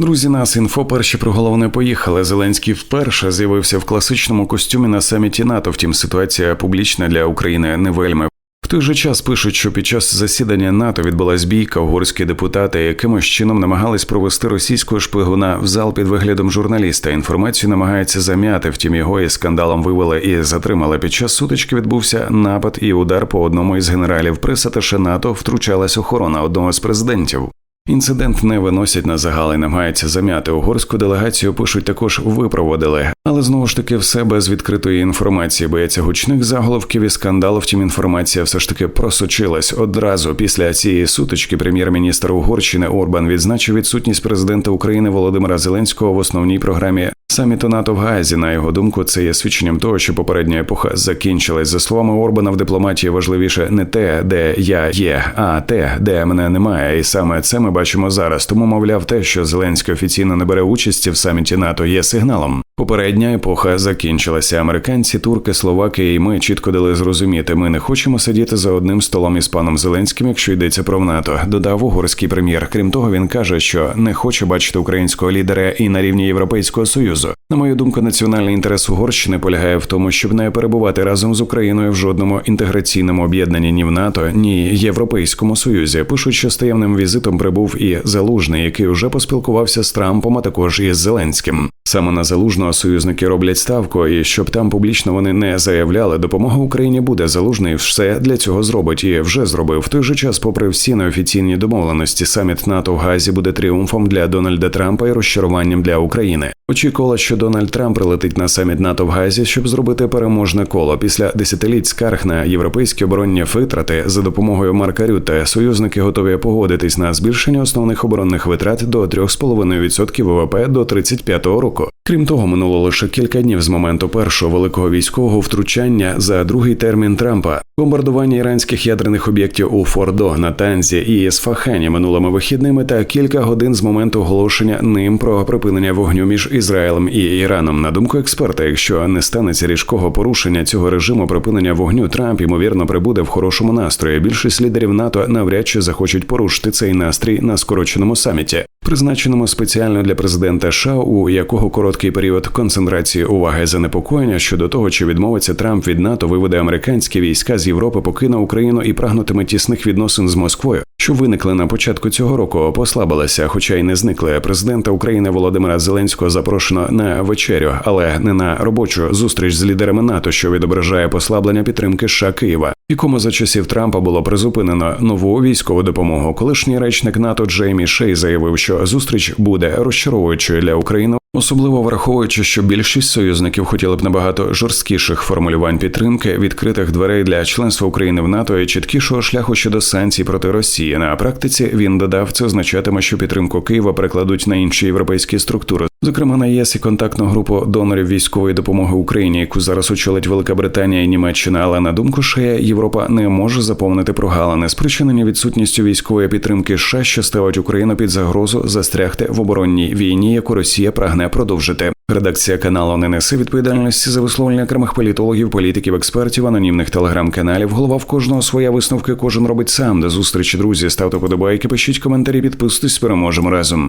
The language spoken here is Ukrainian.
Друзі, нас інфо перші про головне поїхали. Зеленський вперше з'явився в класичному костюмі на саміті НАТО. Втім, ситуація публічна для України не вельми. В той же час пишуть, що під час засідання НАТО відбулась бійка. Угорські депутати якимось чином намагались провести російського шпигуна в зал під виглядом журналіста. Інформацію намагається зам'яти. Втім, його із скандалом вивели і затримали. Під час сутички відбувся напад і удар по одному із генералів. Пресаташе НАТО втручалась охорона одного з президентів. Інцидент не виносять на загал і намагаються зам'яти угорську делегацію. Пишуть також випроводили, але знову ж таки все без відкритої інформації. Бояться гучних заголовків і скандалу. Втім, інформація все ж таки просочилась одразу після цієї сутички. Прем'єр-міністр Угорщини Орбан відзначив відсутність президента України Володимира Зеленського в основній програмі саміту НАТО в Газі, На його думку, це є свідченням того, що попередня епоха закінчилась. За словами Орбана, в дипломатії важливіше не те, де я є, а те, де мене немає. І саме це ми бачимо зараз. Тому, мовляв, те, що Зеленський офіційно не бере участі в саміті НАТО, є сигналом. Попередня епоха закінчилася. Американці, турки, словаки і ми чітко дали зрозуміти. Ми не хочемо сидіти за одним столом із паном Зеленським, якщо йдеться про НАТО. Додав угорський прем'єр. Крім того, він каже, що не хоче бачити українського лідера і на рівні Європейського союзу. На мою думку, національний інтерес Угорщини полягає в тому, щоб не перебувати разом з Україною в жодному інтеграційному об'єднанні ні в НАТО, ні Європейському Союзі. Пишуть, що з таємним візитом прибув і Залужний, який вже поспілкувався з Трампом, а також із Зеленським. Саме на залужного союзники роблять ставку, і щоб там публічно вони не заявляли, допомога Україні буде залужний все для цього зробить і вже зробив. В той же час, попри всі неофіційні домовленості, саміт НАТО в Газі буде тріумфом для Дональда Трампа і розчаруванням для України. Очікувало, що Дональд Трамп прилетить на саміт НАТО в Газі, щоб зробити переможне коло. Після десятиліть скарг на європейські оборонні витрати за допомогою Марка Рютте союзники готові погодитись на збільшення основних оборонних витрат до 3,5% ВВП до 35-го року. Крім того, минуло лише кілька днів з моменту першого великого військового втручання за другий термін Трампа. Бомбардування іранських ядерних об'єктів у Фордо, Натанзі і Ісфахані минулими вихідними та кілька годин з моменту оголошення ним про припинення вогню між Ізраїлем і Іраном. На думку експерта, якщо не станеться різкого порушення цього режиму припинення вогню, Трамп ймовірно прибуде в хорошому настрої. Більшість лідерів НАТО навряд чи захочуть порушити цей настрій на скороченому саміті, призначеному спеціально для президента США, у якого короткий період концентрації уваги занепокоєння щодо того, чи відмовиться Трамп від НАТО, виведе американські війська з Європи, покине Україну і прагнутиме тісних відносин з Москвою, що виникли на початку цього року, послабилися, хоча й не зникли. Президента України Володимира Зеленського запрошено на вечерю, але не на робочу зустріч з лідерами НАТО, що відображає послаблення підтримки США Києва, якому за часів Трампа було призупинено нову військову допомогу. Колишній речник НАТО Джеймі Шей заявив, зустріч буде розчаровуючою для України. Особливо враховуючи, що більшість союзників хотіли б набагато жорсткіших формулювань підтримки, відкритих дверей для членства України в НАТО і чіткішого шляху щодо санкцій проти Росії. На практиці він додав, це означатиме, що підтримку Києва перекладуть на інші європейські структури, зокрема на ЄС і контактну групу донорів військової допомоги Україні, яку зараз очолить Велика Британія і Німеччина. Але на думку Шея, Європа не може заповнити прогалини, спричинені відсутністю військової підтримки США, що ставить Україну під загрозу застрягти в оборонній війні, яку Росія прагне продовжити. Редакція каналу не несе відповідальності за висловлення окремих політологів, політиків, експертів, анонімних телеграм-каналів. Голова в кожного своя висновки кожен робить сам. До зустрічі, друзі. Ставте подобайки, пишіть коментарі, підписуйтесь, переможемо разом.